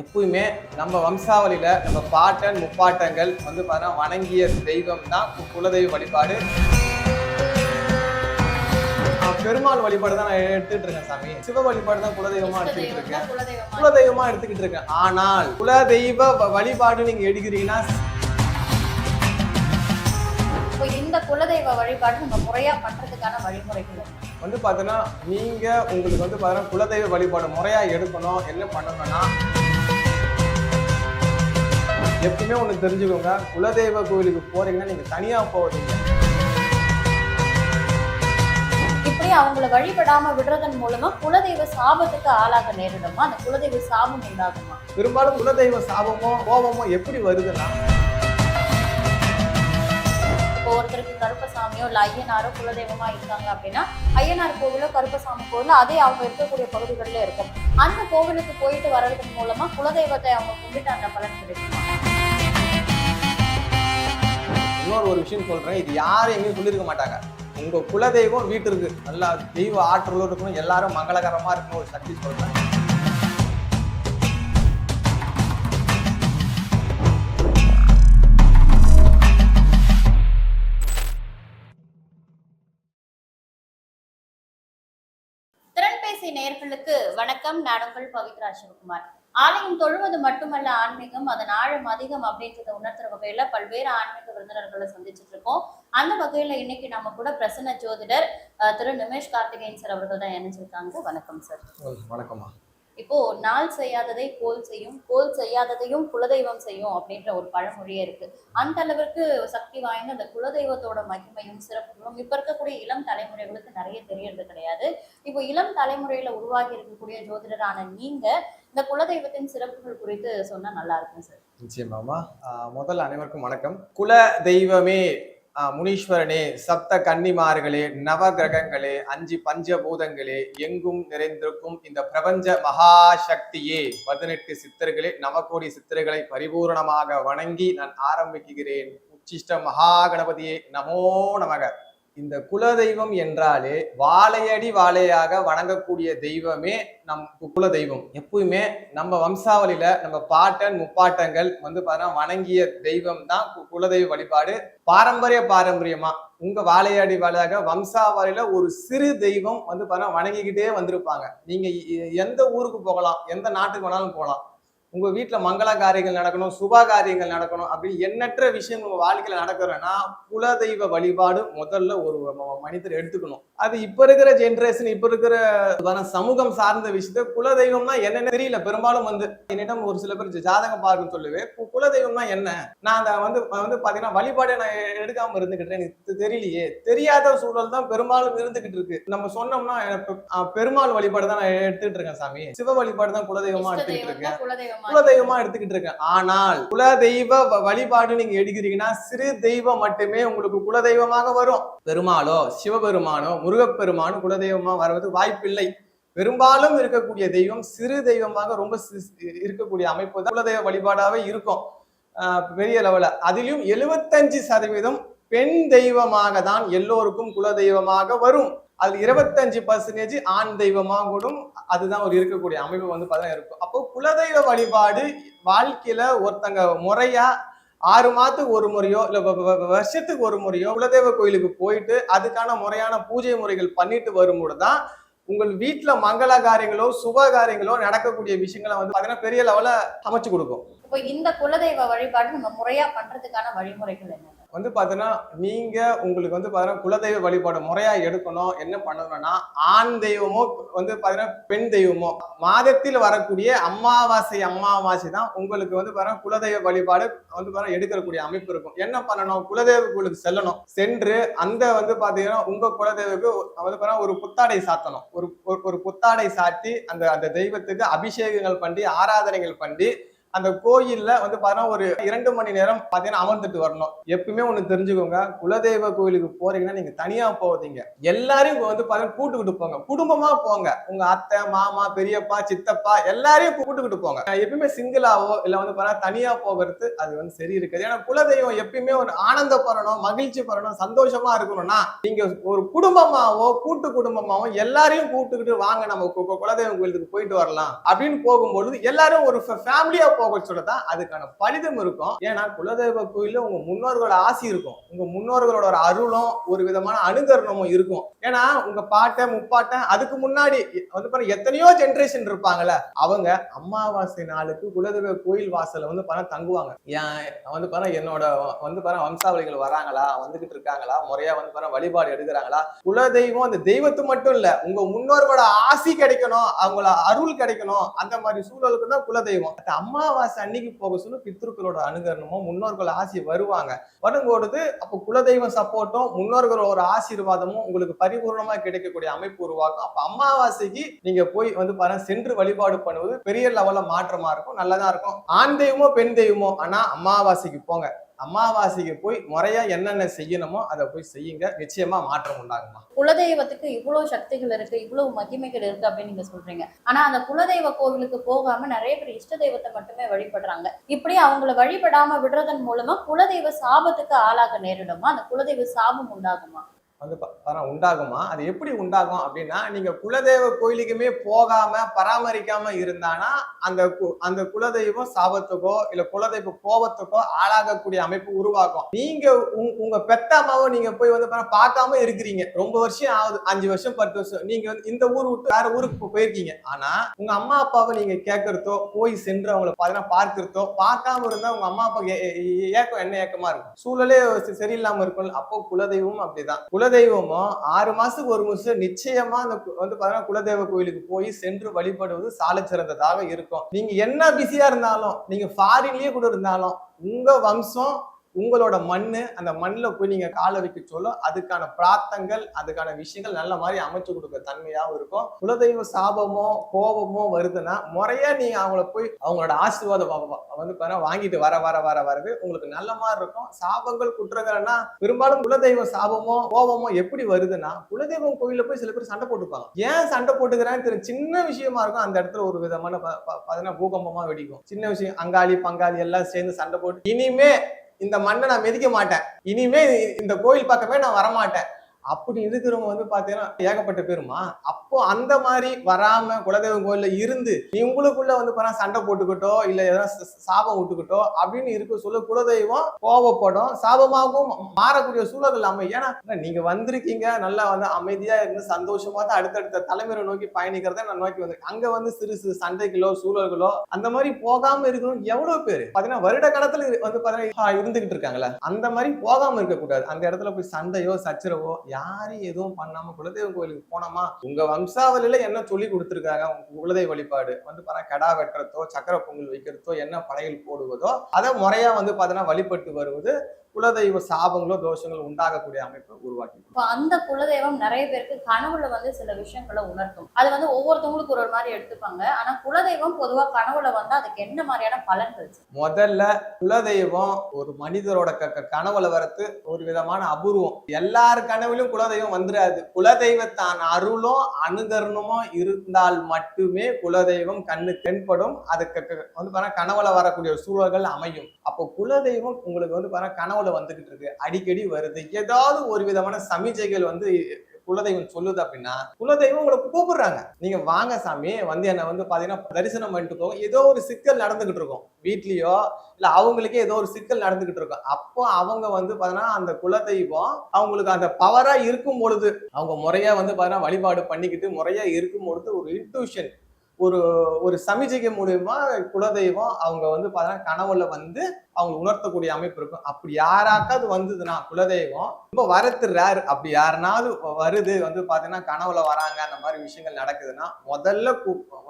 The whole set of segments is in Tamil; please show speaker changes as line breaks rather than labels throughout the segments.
எப்பவுமே நம்ம வம்சாவளியில நம்ம பாட்டன் முப்பாட்டங்கள் வந்து பார்த்தா வணங்கிய தெய்வம் தான் குலதெய்வ வழிபாடு. பெருமாள் வழிபாடு தான் நான் எடுத்துட்டு இருக்கேன் சாமி. சிவ வழிபாடு தான் குலதெய்வமா எடுத்துக்கிட்டு இருக்கேன்.
குலதெய்வமா
எடுத்துக்கிட்டு இருக்கேன். ஆனால் குலதெய்வ வழிபாடு நீங்க எடுக்கிறீங்கன்னா
இந்த குலதெய்வ வழிபாடு நம்ம முறையா பண்றதுக்கான வழிமுறைகள்?
வந்து பார்த்தீங்கன்னா நீங்க உங்களுக்கு வந்து பார்த்தீங்கன்னா குலதெய்வ வழிபாடு முறையா எடுக்கணும். என்ன பண்ணணும்னா எப்பவுமே ஒண்ணு தெரிஞ்சுக்கோங்க. குலதெய்வ கோயிலுக்கு போறீங்கன்னா நீங்க தனியா போவீங்க
இப்படி அவங்கள வழிபடாம விடுறதன் மூலமா குலதெய்வ சாபத்துக்கு ஆளாக நேரிடுமா? அந்த குலதெய்வ சாபம் உண்டாகுமா?
பெரும்பாலும் குலதெய்வ சாபமோ கோபமோ எப்படி வருதுன்னா
இப்போ ஒருத்தருக்கு கருப்பசாமியோ இல்ல ஐயனாரோ குலதெய்வமா இருக்காங்க அப்படின்னா ஐயனார் கோவிலோ கருப்பசாமி கோவிலோ அதே அவங்க இருக்கக்கூடிய பகுதிகளில் இருக்கும். அந்த கோவிலுக்கு போயிட்டு வர்றதன் மூலமா குலதெய்வத்தை அவங்க கும்பிட்டு அந்த பலன் கிடைக்குமா?
இன்னொரு ஒரு விஷயம் சொல்றேன். இது யாரும் எங்கேயும் சொல்லியிருக்க மாட்டாங்க. உங்க குலதெய்வம் வீட்டிற்கு நல்லா தெய்வ ஆற்றலோடு இருக்கணும் எல்லாரும் மங்களகரமா இருக்கணும் ஒரு சக்தி சொல்றேன்.
திறன்பேசி வணக்கம். நான் உங்கள் பவித்ரா சிவகுமார். ஆலயம் தொழுவது மட்டுமல்ல ஆன்மீகம் அதன் ஆழம் அதிகம் அப்படின்றத உணர்த்துற வகையில பல்வேறு ஆன்மீக விருந்தினர்களை சந்திச்சுட்டு இருக்கோம். அந்த வகையில இன்னைக்கு நம்ம கூட பிரசன்ன ஜோதிடர் திரு நிமேஷ் கார்த்திகேயன் சார் அவர்கள் தான் இணைஞ்சிருக்காங்க. வணக்கம் சார்.
வணக்கம்மா.
இப்போ நாள் செய்யாததை கோல் செய்யும் கோல் செய்யாததையும் குலதெய்வம் செய்யும் அப்படின்ற ஒரு பழமொழியே இருக்கு. அந்த அளவிற்கு சக்தி வாய்ந்த அந்த குலதெய்வத்தோட மகிமையும் சிறப்புகளும் இப்ப இருக்கக்கூடிய இளம் தலைமுறைகளுக்கு நிறைய தெரியறது கிடையாது. இப்போ இளம் தலைமுறையில உருவாகி இருக்கக்கூடிய ஜோதிடரான நீங்க இந்த குலதெய்வத்தின் சிறப்புகள் குறித்து சொன்னா நல்லா இருக்கும் சார்.
நிச்சயமாமா முதல் அனைவருக்கும் வணக்கம். குல தெய்வமே முனீஸ்வரனே சப்த கன்னிமார்களே நவ கிரகங்களே அஞ்சு பஞ்சபூதங்களே எங்கும் நிறைந்திருக்கும் இந்த பிரபஞ்ச மகாசக்தியே பதினெட்டு சித்தர்களே நவகோடி சித்தர்களை பரிபூரணமாக வணங்கி நான் ஆரம்பிக்கிறேன். உச்சிஷ்ட மகா கணபதியே நமோ நமக. இந்த குலதெய்வம் என்றாலே வாழையடி வாழையாக வணங்கக்கூடிய தெய்வமே நம் குல தெய்வம் எப்பவுமே நம்ம வம்சாவளியில நம்ம பாட்டன் முப்பாட்டங்கள் வந்து பார்த்தீங்கன்னா வணங்கிய தெய்வம் தான் கு- குலதெய்வ வழிபாடு. பாரம்பரிய பாரம்பரியமா உங்க வாழையடி வாழையாக வம்சாவளியில ஒரு சிறு தெய்வம் வந்து பார்த்தீங்கன்னா வணங்கிக்கிட்டே வந்திருப்பாங்க. நீங்க எந்த ஊருக்கு போகலாம் எந்த நாட்டுக்கு வேணாலும் போகலாம். உங்க வீட்டுல மங்கள காரியங்கள் நடக்கணும் சுப காரியங்கள் நடக்கணும் அப்படி எண்ணற்ற விஷயம் உங்க வாழ்க்கையில நடக்கிறேன்னா குலதெய்வ வழிபாடு முதல்ல ஒரு மனிதர் எடுத்துக்கணும். அது இப்ப இருக்கிற ஜென்ரேஷன் இப்ப இருக்கிற சமூகம் சார்ந்த விஷயத்த குலதெய்வம்னா என்னன்னு தெரியல. பெரும்பாலும் வந்து என்னிடம் ஒரு சில பேர் ஜாதகம் பார்க்கன்னு சொல்லுவேன் கு- குலதெய்வம்னா என்ன? நான் அதை வந்து வந்து பாத்தீங்கன்னா வழிபாடே நான் எடுக்காம இருந்துகிட்டேன். எனக்கு தெரியலையே. தெரியாத சூழல் தான் பெரும்பாலும் இருந்துகிட்டு இருக்கு. நம்ம சொன்னோம்னா பெருமாள் வழிபாடு தான் நான் எடுத்துக்கிட்டு இருக்கேன் சாமி. சிவ வழிபாடு தான் குலதெய்வமா எடுத்துக்கிட்டு இருக்கேன்.
குலதெய்வமா
குலதெய்வமா எடுத்துக்கிட்டு இருக்கேன். ஆனால் குலதெய்வ வ- வழிபாடு நீங்க எடுக்கிறீங்கன்னா சிறு தெய்வம் மட்டுமே உங்களுக்கு குலதெய்வமாக வரும். பெருமாளோ சிவபெருமானோ முருகப்பெருமானோ குலதெய்வமா வருவது வாய்ப்பில்லை. பெரும்பாலும் இருக்கக்கூடிய தெய்வம் சிறு தெய்வமாக ரொம்ப இருக்கக்கூடிய அமைப்பு தான் குலதெய்வ வழிபாடாவே இருக்கும். ஆஹ் பெரிய லெவல அதிலும் எழுபத்தஞ்சு சதவீதம் பெண் தெய்வமாக தான் எல்லோருக்கும் குலதெய்வமாக வரும். அதுல இருபத்தஞ்சு பர்சன்டேஜ் ஆண் தெய்வமாக கூடும். அதுதான் ஒரு இருக்கக்கூடிய அமைப்பு வந்து பார்த்தீங்கன்னா இருக்கும் அப்போ குலதெய்வ வழிபாடு வாழ்க்கையில ஒருத்தங்க முறையா ஆறு மாதத்துக்கு ஒரு முறையோ இல்லை வருஷத்துக்கு ஒரு முறையோ குலதெய்வ கோயிலுக்கு போயிட்டு அதுக்கான முறையான பூஜை முறைகள் பண்ணிட்டு வரும்போது தான் உங்கள் வீட்டுல மங்கள காரியங்களோ சுப காரியங்களோ நடக்கக்கூடிய விஷயங்களை வந்து பாத்தீங்கன்னா பெரிய லெவல அமைச்சு கொடுக்கும்.
இப்போ இந்த குலதெய்வ வழிபாடு நம்ம முறையா பண்றதுக்கான வழிமுறைகள் என்ன?
வந்து பார்த்தீங்கன்னா நீங்கள் உங்களுக்கு வந்து பார்த்தீங்கன்னா குலதெய்வ வழிபாடு முறையாக எடுக்கணும். என்ன பண்ணணும்னா ஆண் தெய்வமோ வந்து பார்த்தீங்கன்னா பெண் தெய்வமோ மாதத்தில் வரக்கூடிய அமாவாசை அமாவாசை தான் உங்களுக்கு வந்து பார்த்தீங்கன்னா குலதெய்வ வழிபாடு வந்து பார்த்தீங்கன்னா எடுக்கக்கூடிய அமைப்பு இருக்கும். என்ன பண்ணணும்? குலதெய்வ கோயிலுக்கு செல்லணும். சென்று அந்த வந்து பார்த்தீங்கன்னா உங்கள் குலதெய்வக்கு வந்து பார்த்தீங்கன்னா ஒரு புத்தாடை சாத்தணும். ஒரு ஒரு- ஒரு புத்தாடை சாத்தி அந்த அந்த தெய்வத்துக்கு அபிஷேகங்கள் பண்ணி ஆராதனைகள் பண்ணி அந்த கோயில்ல வந்து பாத்தீங்கன்னா ஒரு இரண்டு மணி நேரம் பாத்தீங்கன்னா அமர்ந்துட்டு வரணும். எப்பவுமே ஒண்ணு தெரிஞ்சுக்கோங்க. குலதெய்வ கோயிலுக்கு போறீங்கன்னா நீங்க தனியா போவதீங்க எல்லாரையும் வந்து பாத்தீங்கன்னா கூட்டுக்கிட்டு போங்க. குடும்பமா போங்க. உங்க அத்தை மாமா பெரியப்பா சித்தப்பா எல்லாரையும் கூட்டுக்கிட்டு போங்க. எப்பயுமே சிங்கிளாவோ இல்ல வந்து பாத்தீங்கன்னா தனியா போகிறது அது வந்து சரி இருக்காது. ஏன்னா குலதெய்வம் எப்பயுமே ஒரு ஆனந்தப்படணும் மகிழ்ச்சி படணும் சந்தோஷமா இருக்கணும்னா நீங்க ஒரு குடும்பமாவோ கூட்டு குடும்பமாவோ எல்லாரையும் கூப்பிட்டுக்கிட்டு வாங்க. நம்ம கு- குலதெய்வம் கோயிலுக்கு போயிட்டு வரலாம். அப்படின்னு போகும்பொழுது எல்லாரும் ஒரு ஃபேமிலியா போக சொல்லதான் அதுக்கான பலிதம் இருக்கும். ஏன்னா குலதெய்வ கோயிலில் உங்க முன்னோர்களோட ஆசி இருக்கும். உங்க முன்னோர்களோட ஒரு அருளும் ஒரு விதமான அனுகரணமும் இருக்கும். ஏன்னா உங்க பாட்டை முப்பாட்டை அதுக்கு முன்னாடி வந்து பாருங்க எத்தனையோ ஜென்ரேஷன் இருப்பாங்கல்ல அவங்க அமாவாசை நாளுக்கு குலதெய்வ கோயில் வாசல்ல வந்து பாருங்க தங்குவாங்க. ஏன் வந்து பாருங்க என்னோட வந்து பாருங்க வம்சாவளிகள் வராங்களா? வந்துகிட்டு இருக்காங்களா? முறையா வந்து பாருங்க வழிபாடு எடுக்கிறாங்களா? குலதெய்வம் அந்த தெய்வத்து மட்டும் இல்ல உங்க முன்னோர்களோட ஆசி கிடைக்கணும் அவங்கள அருள் கிடைக்கணும் அந்த மாதிரி சூழலுக்கு தான் குலதெய்வம். அம்மா அமாவாசை அன்னைக்கு போக சொல்ல பித்ருக்களோட அனுகரணமும் முன்னோர்கள் ஆசி வருவாங்க. வரும்பொழுது அப்போ குலதெய்வம் சப்போர்ட்டும் முன்னோர்களோட ஆசீர்வாதமும் உங்களுக்கு பரிபூர்ணமா கிடைக்கக்கூடிய அமைப்பு உருவாக்கும். அப்ப அமாவாசைக்கு நீங்க போய் வந்து பாருங்க சென்று வழிபாடு பண்ணுவது பெரிய லெவல்ல மாற்றமா இருக்கும் நல்லதா இருக்கும். ஆண் தெய்வமோ பெண் தெய்வமோ ஆனா அமாவாசைக்கு போங்க. அமாவாசைக்கு போய் முறையா என்னென்ன செய்யணுமோ அதை போய் செய்யுங்க. நிச்சயமா மாற்றம் உண்டாகுமா?
குலதெய்வத்துக்கு இவ்வளவு சக்திகள் இருக்கு இவ்வளவு மகிமைகள் இருக்கு அப்படின்னு நீங்க சொல்றீங்க. ஆனா அந்த குலதெய்வ கோவிலுக்கு போகாம நிறைய பேர் இஷ்ட தெய்வத்தை மட்டுமே வழிபடுறாங்க. இப்படி அவங்கள வழிபடாம விடுறதன் மூலமா குலதெய்வ சாபத்துக்கு ஆளாக நேரிடுமா? அந்த குலதெய்வ சாபம் உண்டாகுமா?
வந்து ப- உண்டாகுமா? அது எப்படி உண்டாகும் அப்படின்னா நீங்க குலதெய்வ கோயிலுக்குமே போகாம பராமரிக்காம இருந்தானா அந்த அந்த குலதெய்வம் சாபத்துக்கோ இல்ல குலதெய்வ கோபத்துக்கோ ஆளாகக்கூடிய அமைப்பு உருவாகும். நீங்க உங்க- பெத்த அம்மாவை நீங்க போய் வந்து பார்க்காம இருக்கிறீங்க. ரொம்ப வருஷம் ஆகுது அஞ்சு வருஷம் பத்து வருஷம். நீங்க வந்து இந்த ஊர் விட்டு வேற ஊருக்கு போயிருக்கீங்க. ஆனா உங்க அம்மா அப்பாவை நீங்க கேட்கறதோ போய் சென்று அவங்கள பாத்தீங்கன்னா பார்க்கறதோ பார்க்காம இருந்தா உங்க அம்மா அப்பா ஏக்கம் என்ன ஏக்கமா இருக்கும்? சூழலே சரியில்லாம இருக்கும் அப்போ குலதெய்வம் அப்படிதான். குலதெய்வமும் ஆறு மாசத்துக்கு ஒரு வருஷம் நிச்சயமா அந்த வந்து பாத்தீங்கன்னா குலதெய்வ கோயிலுக்கு போய் சென்று வழிபடுவது சாலை சிறந்ததாக இருக்கும். நீங்க என்ன பிஸியா இருந்தாலும் நீங்க ஃபாரின்லயே கூட இருந்தாலும் உங்க வம்சம் உங்களோட மண் அந்த மண்ணில் போய் நீங்கள் காலை வைக்க சொல்ல அதுக்கான பிரார்த்தங்கள் அதுக்கான விஷயங்கள் நல்ல மாதிரி அமைச்சு கொடுக்க தன்மையாகவும் இருக்கும். குலதெய்வ சாபமோ கோபமோ வருதுன்னா முறையாக நீங்கள் அவங்கள போய் அவங்களோட ஆசீர்வாதம் வந்து பாருங்க வாங்கிட்டு வர வர வர வரது உங்களுக்கு நல்ல மாதிரி இருக்கும். சாபங்கள் குற்றங்கள்னா பெரும்பாலும் குலதெய்வ சாபமோ கோபமோ எப்படி வருதுன்னா குலதெய்வம் கோயிலில் போய் சில பேர் சண்டை போட்டுப்பாங்க. ஏன் சண்டை போட்டுக்கிறான்னு தெரியும் சின்ன விஷயமா இருக்கும். அந்த இடத்துல ஒரு விதமான ப- ப- பூகம்பமா வெடிக்கும். சின்ன விஷயம் அங்காளி பங்காளி எல்லாம் சேர்ந்து சண்டை போட்டு இனிமே இந்த மண்ணை நான் மிதிக்க மாட்டேன். இனிமே இந்த கோயில் பக்கமே நான் வரமாட்டேன். அப்படி இருக்கிறவங்க வந்து பார்த்தீங்கன்னா ஏகப்பட்ட பேருமா? அப்போ அந்த மாதிரி வராம குலதெய்வம் கோயில்ல இருந்து நீ உங்களுக்குள்ள வந்து பாத்தா சண்டை போட்டுக்கிட்டோ இல்ல எதனா சாபம் விட்டுக்கிட்டோ அப்படின்னு இருக்க சொல்ல குலதெய்வம் கோவப்படும் சாபமாகவும் மாறக்கூடிய சூழல் இல்லாம ஏன்னா நீங்க வந்திருக்கீங்க நல்லா வந்து அமைதியா இருந்து சந்தோஷமா தான் அடுத்தடுத்த தலைமுறை நோக்கி பயணிக்கிறத நான் நோக்கி வந்து அங்க வந்து சிறு சிறு சண்டைகளோ சூழல்களோ அந்த மாதிரி போகாம இருக்கணும் எவ்வளவு பேரு? பாத்தீங்கன்னா வருட காலத்துல வந்து பாத்தீங்கன்னா இருந்துகிட்டு இருக்காங்கல்ல. அந்த மாதிரி போகாம இருக்கக்கூடாது. அந்த இடத்துல போய் சண்டையோ சச்சரவோ யாரும் எதுவும் பண்ணாம குலதெய்வ கோயிலுக்கு போனோமா? உங்க வம்சாவளியில என்ன சொல்லி கொடுத்துருக்காங்க? உங்க குலதெய்வ வழிபாடு. வந்து பாத்தீங்கன்னா கடா வெட்டுறதோ சக்கர பொங்கல் வைக்கிறதோ என்ன படையல் போடுவதோ அதை முறையா வந்து பாத்தீங்கன்னா வழிபட்டு வருவது குலதெய்வ சாபங்களோ தோஷங்களோ உண்டாகக்கூடிய அமைப்பை உருவாக்கி
இப்போ அந்த குலதெய்வம் நிறைய பேருக்கு கனவுல வந்து சில விஷயங்களை உணர்த்தும். அது வந்து ஒவ்வொருத்தவங்களுக்கு ஒரு ஒரு மாதிரி எடுத்துப்பாங்க. ஆனா குலதெய்வம் பொதுவா கனவுல வந்தா அதுக்கு என்ன மாதிரியான பலன்கள்
முதல்ல குலதெய்வம் ஒரு மனிதரோட கனவுல வரது ஒரு விதமான அபூர்வம். எல்லார் கனவிலும் குலதெய்வம் வந்துடாது குலதெய்வத்தான் அருளும் அனுகரணமும் இருந்தால் மட்டுமே குலதெய்வம் கண்ணு தென்படும். அதுக்கு வந்து கனவுல வரக்கூடிய சூழல்கள் அமையும். அப்போ குலதெய்வம் உங்களுக்கு வந்து பாருங்க கனவுல வந்துகிட்டு இருக்கு. அடிக்கடி வருது. ஏதாவது ஒரு விதமான சமிச்சைகள் வந்து குலதெய்வம் சொல்லுது அப்படின்னா குலதெய்வம் உங்களை கூப்பிடுறாங்க. நீங்க வாங்க சாமி வந்து என்னை வந்து பாத்தீங்கன்னா தரிசனம் பண்ணிட்டு போகும் ஏதோ ஒரு சிக்கல் நடந்துகிட்டு இருக்கும். வீட்லயோ இல்ல அவங்களுக்கே ஏதோ ஒரு சிக்கல் நடந்துகிட்டு இருக்கும். அப்போ அவங்க வந்து பாத்தீங்கன்னா அந்த குலதெய்வம் அவங்களுக்கு அந்த பவரா இருக்கும் பொழுது அவங்க முறையா வந்து பாத்தீங்கன்னா வழிபாடு பண்ணிக்கிட்டு முறையா இருக்கும் பொழுது ஒரு இன்ட்யூஷன் ஒரு ஒரு சமிஜைக்கு மூலியமா குலதெய்வம் அவங்க வந்து பார்த்தீங்கன்னா கனவுல வந்து அவங்க உணர்த்தக்கூடிய அமைப்பு இருக்கும். அப்படி யாராக்காவது வந்ததுன்னா குலதெய்வம் ரொம்ப வரத்து ரேர் அப்படி யாருனாவது வருது வந்து பார்த்தீங்கன்னா கனவுல வராங்க அந்த மாதிரி விஷயங்கள் நடக்குதுன்னா முதல்ல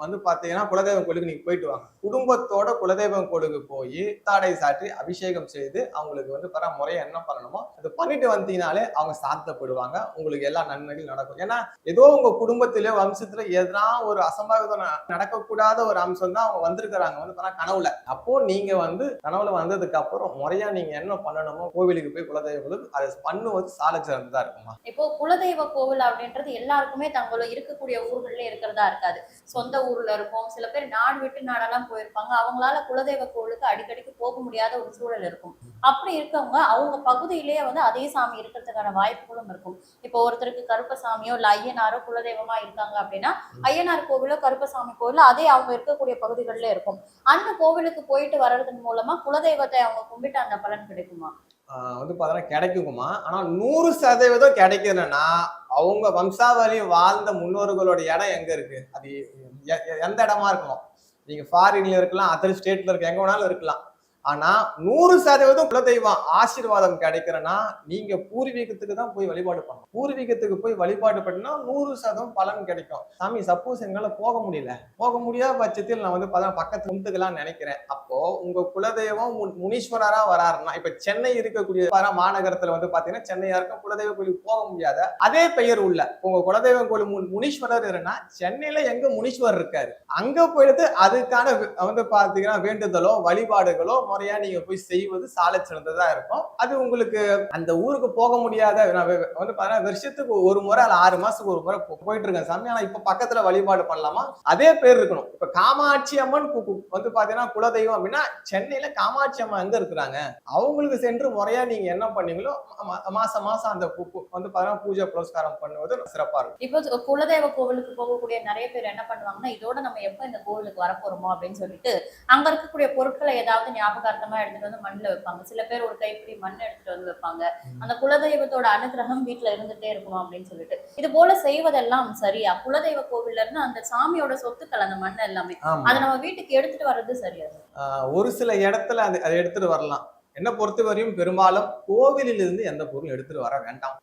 வந்து பார்த்தீங்கன்னா குலதெய்வம் கோயிலுக்கு நீங்க போயிட்டு வாங்க. குடும்பத்தோட குலதெய்வம் கோயிலுக்கு போய் தாடை சாற்றி அபிஷேகம் செய்து அவங்களுக்கு வந்து பர முறையை என்ன பண்ணணுமோ அது பண்ணிட்டு வந்தீங்கனாலே அவங்க சாத்தப்படுவாங்க உங்களுக்கு எல்லா நன்மைகள் நடக்கும். ஏன்னா ஏதோ உங்க குடும்பத்திலயோ வம்சத்துல எதனா ஒரு அசம்பாவிதம் நடக்கக்கூடாத ஒரு அம்சம் தான் அவங்க வந்திருக்கிறாங்க. வந்து பார்த்தா கனவுல. அப்போ நீங்க வந்து கனவுல வந்ததுக்கு அப்புறம் முறையா நீங்க என்ன பண்ணணுமோ கோவிலுக்கு போய் குலதெய்வங்களுக்கு அதை பண்ணுவது சால சிறந்ததா இருக்குமா?
இப்போ குலதெய்வ கோவில் அப்படின்றது எல்லாருக்குமே தங்கள இருக்கக்கூடிய ஊர்கள்ல இருக்கிறதா இருக்காது. சொந்த ஊர்ல இருக்கும். சில பேர் நாடு விட்டு நாடெல்லாம் போயிருப்பாங்க. அவங்களால குலதெய்வ கோவிலுக்கு அடிக்கடிக்கு போக முடியாத ஒரு சூழல் இருக்கும். அப்படி இருக்கவங்க அவங்க பகுதியிலேயே வந்து அதே சாமி இருக்கிறதுக்கான வாய்ப்புகளும் இருக்கும். இப்போ ஒருத்தருக்கு கருப்பசாமியோ இல்ல ஐயனாரோ குலதெய்வமா இருக்காங்க அப்படின்னா ஐயனார் கோவிலோ கருப்பசாமி கோவிலோ அதே அவங்க இருக்கக்கூடிய பகுதிகளில் இருக்கும். அந்த கோவிலுக்கு போயிட்டு வர்றதன் மூலமா குலதெய்வத்தை அவங்க கும்பிட்டு அந்த பலன் கிடைக்குமா?
வந்து பார்த்தோன்னா கிடைக்குமா ஆனால் நூறு சதவீதம் கிடைக்குதுன்னா அவங்க வம்சாவளி வாழ்ந்த முன்னோர்களோட இடம் எங்கே இருக்கு? அது எந்த இடமா இருக்கணும் நீங்கள் ஃபாரின்ல இருக்கலாம் அதர் ஸ்டேட்ல இருக்க எங்க வேணாலும் இருக்கலாம். ஆனா நூறு சதவீதம் குலதெய்வம் ஆசீர்வாதம் கிடைக்கிறனா நீங்க பூர்வீகத்துக்கு தான் போய் வழிபாடு பண்ணணும். பூர்வீகத்துக்கு போய் வழிபாடு பண்ணினா நூறு சதவீதம் பலன் கிடைக்கும். சாமி சப்போஸ் எங்களால போக முடியல. போக முடியாத பட்சத்தில் நான் வந்து பார்த்தா பக்கத்து கும்பிட்டுக்கலாம்னு நினைக்கிறேன். அப்போ உங்க குலதெய்வம் முன்- முனீஸ்வரரா வராருன்னா இப்ப சென்னை இருக்கக்கூடிய பல மாநகரத்துல வந்து பாத்தீங்கன்னா சென்னையா இருக்கும் குலதெய்வ கோயிலுக்கு போக முடியாத அதே பெயர் உள்ள உங்க குலதெய்வம் கோயில் முன் முனீஸ்வரர் இருன்னா சென்னையில எங்க முனீஸ்வரர் இருக்காரு? அங்க போயிட்டு அதுக்கான வந்து பாத்தீங்கன்னா வேண்டுதலோ வழிபாடுகளோ முறையா நீங்க போய் செய்வது சாலை சிறந்ததா இருக்கும். அது உங்களுக்கு அந்த ஊருக்கு போக முடியாத நான் வந்து பாத்தீங்கன்னா வருஷத்துக்கு ஒரு முறை அல்ல ஆறு மாசத்துக்கு ஒரு முறை போயிட்டு இருக்கேன் சாமி. ஆனா இப்ப பக்கத்துல வழிபாடு பண்ணலாமா? அதே பேர் இருக்கணும். இப்ப காமாட்சி அம்மன் வந்து பாத்தீங்கன்னா குலதெய்வம் அப்படின்னா சென்னையில காமாட்சி அம்மன் எங்க இருக்கிறாங்க? அவங்களுக்கு சென்று முறையா நீங்க என்ன பண்ணீங்களோ மா- மாசம் மாசம் அந்த வந்து பாத்தீங்கன்னா பூஜை புரஸ்காரம் பண்ணுவது சிறப்பா இருக்கும்.
இப்போ குலதெய்வ கோவிலுக்கு போகக்கூடிய நிறைய பேர் என்ன பண்ணுவாங்கன்னா இதோட நம்ம எப்ப இந்த கோவிலுக்கு வரப்போறோமோ அப்படின்னு சொல்லிட்டு அங்க இருக்கக்கூடிய பொருட்களை ஏதாவது ஞாபகார்த்தமா எடுத்துட்டு வந்து மண்ணுல வைப்பாங்க. சில பேர் ஒரு கைப்பிடி மண் எடுத்துட்டு வந்து வைப்பாங்க. அந்த குலதெய்வத்தோட அனுகிரகம் வீட்டுல இருந்துட்டே இருக்கணும் அப்படின்னு சொல்லிட்டு. இது போல செய்வதெல்லாம் சரியா குலதெய்வ கோவில்ல இருந்து அந்த சாமியோட சொத்துக்கள் அந்த மண் எல்லாமே அதை நம்ம வீட்டுக்கு எடுத்துட்டு வர்றது சரியா
ஒரு சில இடத்துல அது அதை எடுத்துட்டு வரலாம். என்ன பொறுத்த வரையும் பெரும்பாலும் கோவிலிலிருந்து எந்த பொருளும் எடுத்துட்டு வர வேண்டாம்.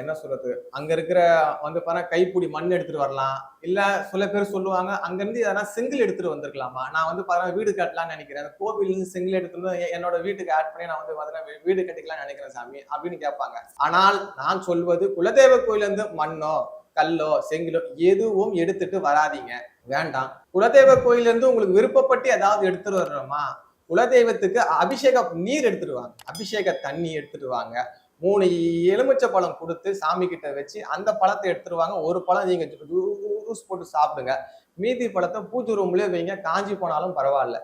என்ன சொல்றது? அங்க இருக்கிற வந்து பாருங்க கைப்பிடி மண் எடுத்துட்டு வரலாம். இல்ல சில பேர் சொல்லுவாங்க அங்கிருந்து எதனா செங்கல் எடுத்துட்டு வந்திருக்கலாமா? நான் வந்து பாருங்க வீடு கட்டலாம்னு நினைக்கிறேன். அந்த இருந்து செங்கல் எடுத்துட்டு வந்து என்னோட வீட்டுக்கு ஆட் பண்ணி நான் வந்து பாத்தீங்கன்னா வீடு கட்டிக்கலாம்னு நினைக்கிறேன் சாமி அப்படின்னு கேட்பாங்க. ஆனால் நான் சொல்வது குலதெய்வ கோயில இருந்து மண்ணோ கல்லோ செங்கிலோ எதுவும் எடுத்துட்டு வராதீங்க. வேண்டாம். குலதெய்வ கோயில்ல இருந்து உங்களுக்கு விருப்பப்பட்டு ஏதாவது எடுத்துட்டு வர்றோமா குலதெய்வத்துக்கு அபிஷேக நீர் எடுத்துடுவாங்க அபிஷேக தண்ணி எடுத்துடுவாங்க மூணு எலுமிச்சை பழம் கொடுத்து சாமி கிட்ட வச்சு அந்த பழத்தை எடுத்துருவாங்க ஒரு பழம் நீங்க ஜூஸ் போட்டு சாப்பிடுங்க. மீதி பழத்தை பூஜை ரூம்லயே வைங்க. காஞ்சி போனாலும் பரவாயில்ல.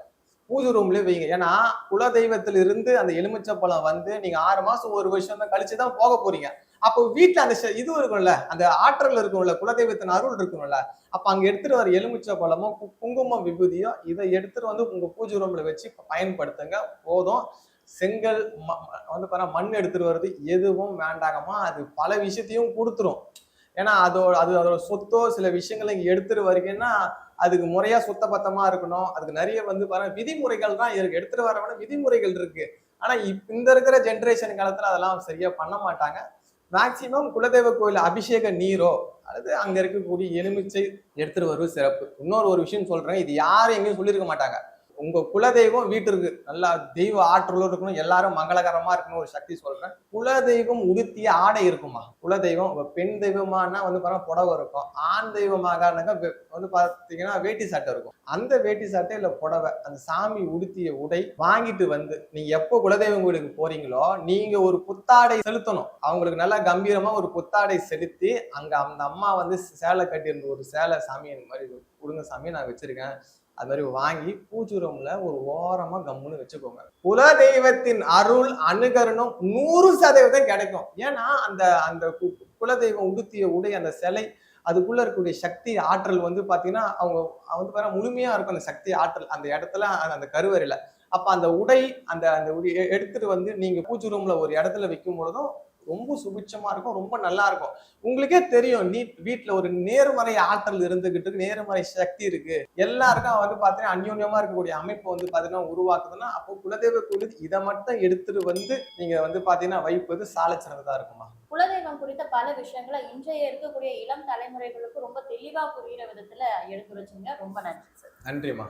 பூஜை ரூம்லயே வைங்க. ஏன்னா குலதெய்வத்திலிருந்து அந்த எலுமிச்சை பழம் வந்து நீங்க ஆறு மாசம் ஒரு வருஷம் தான் கழிச்சு தான் போக போறீங்க. அப்போ வீட்டுல அந்த இது இருக்கும்ல அந்த ஆற்றல் இருக்கும்ல குலதெய்வத்தின் அருள் இருக்கும்ல அப்ப அங்க எடுத்துட்டு வர எலுமிச்சை பழமோ கு- குங்குமம் விபூதியோ இதை எடுத்துட்டு வந்து உங்க பூஜை ரூம்ல வச்சு பயன்படுத்துங்க. போதும். செங்கல் ம- வந்து பாருங்க மண் எடுத்துட்டு வர்றது எதுவும் வேண்டாங்கம்மா. அது பல விஷயத்தையும் கொடுத்துரும். ஏன்னா அதோட அது அதோட சொத்தோ சில விஷயங்களை இங்க எடுத்துட்டு வரீங்கன்னா அதுக்கு முறையா சுத்தபத்தமா இருக்கணும். அதுக்கு நிறைய வந்து பாருங்க விதிமுறைகள் தான் இருக்கு. எடுத்துட்டு வர விட விதிமுறைகள் இருக்கு. ஆனா இந்த இருக்கிற ஜென்ரேஷன் காலத்துல அதெல்லாம் சரியா பண்ண மாட்டாங்க. மேக்சிமம் குலதெய்வ கோயில் அபிஷேக நீரோ அல்லது அங்கே இருக்கக்கூடிய எலுமிச்சை எடுத்துகிட்டு வருவது சிறப்பு. இன்னொரு ஒரு விஷயம் சொல்கிறேன் இது யாரும் எங்கேயும் சொல்லியிருக்க மாட்டாங்க. உங்க குலதெய்வம் வீட்டிற்கு நல்லா தெய்வ ஆற்றலும் இருக்கணும் எல்லாரும் மங்களகரமா இருக்கணும் ஒரு சக்தி சொல்றேன். குலதெய்வம் உடுத்திய ஆடை இருக்குமா? குலதெய்வம் பெண் தெய்வமானா வந்து பாருங்க புடவை இருக்கும். ஆண் தெய்வமாக வந்து பாத்தீங்கன்னா வேட்டி சட்டை இருக்கும். அந்த வேட்டி சட்டை இல்ல புடவை அந்த சாமி உடுத்திய உடை வாங்கிட்டு வந்து நீங்க எப்போ குலதெய்வம் கோயிலுக்கு போறீங்களோ நீங்க ஒரு புத்தாடை செலுத்தணும். அவங்களுக்கு நல்லா கம்பீரமா ஒரு புத்தாடை செலுத்தி அங்க அந்த அம்மா வந்து சேலை கட்டியிருந்த ஒரு சேலை சாமி இந்த மாதிரி கொடுங்க சாமி நான் வச்சிருக்கேன். அது மாதிரி வாங்கி பூஜை ரூம்ல ஒரு ஓரமா கம்முன்னு வச்சுக்கோங்க. குலதெய்வத்தின் அருள் அனுகரணம் நூறு சதவீதம் கிடைக்கும். ஏன்னா அந்த அந்த கு- குலதெய்வம் உடுத்திய உடை அந்த சிலை அதுக்குள்ள இருக்கக்கூடிய சக்தி ஆற்றல் வந்து பாத்தீங்கன்னா அவங்க வந்து பாரு முழுமையா இருக்கும் அந்த சக்தி ஆற்றல். அந்த இடத்துல அந்த- அந்த கருவறையில. அப்ப அந்த உடை அந்த அந்த உடை எடுத்துட்டு வந்து நீங்க பூஜை ரூம்ல ஒரு இடத்துல வைக்கும் பொழுதும் ரொம்ப சுபிட்சமா இருக்கும் ரொம்ப நல்லா இருக்கும். உங்களுக்கே தெரியும் நீ வீட்டுல ஒரு நேர்மறை ஆற்றல் இருந்துகிட்டு இருக்கு நேர்மறை சக்தி இருக்கு. எல்லாருக்கும் வந்து பாத்தீங்கன்னா அந்யோன்யமா இருக்கக்கூடிய அமைப்பு வந்து பாத்தீங்கன்னா உருவாக்குதுன்னா அப்போ குலதெய்வ கோயில் இதை மட்டும் எடுத்துட்டு வந்து நீங்க வந்து பாத்தீங்கன்னா வைப்பது சால சிறந்ததா இருக்குமா?
குலதெய்வம் குறித்த பல விஷயங்களை இன்றைய இருக்கக்கூடிய இளம் தலைமுறைகளுக்கு ரொம்ப தெளிவா புரியுற விதத்துல எடுத்துரைச்சீங்க ரொம்ப நன்றி சார்.
நன்றிம்மா.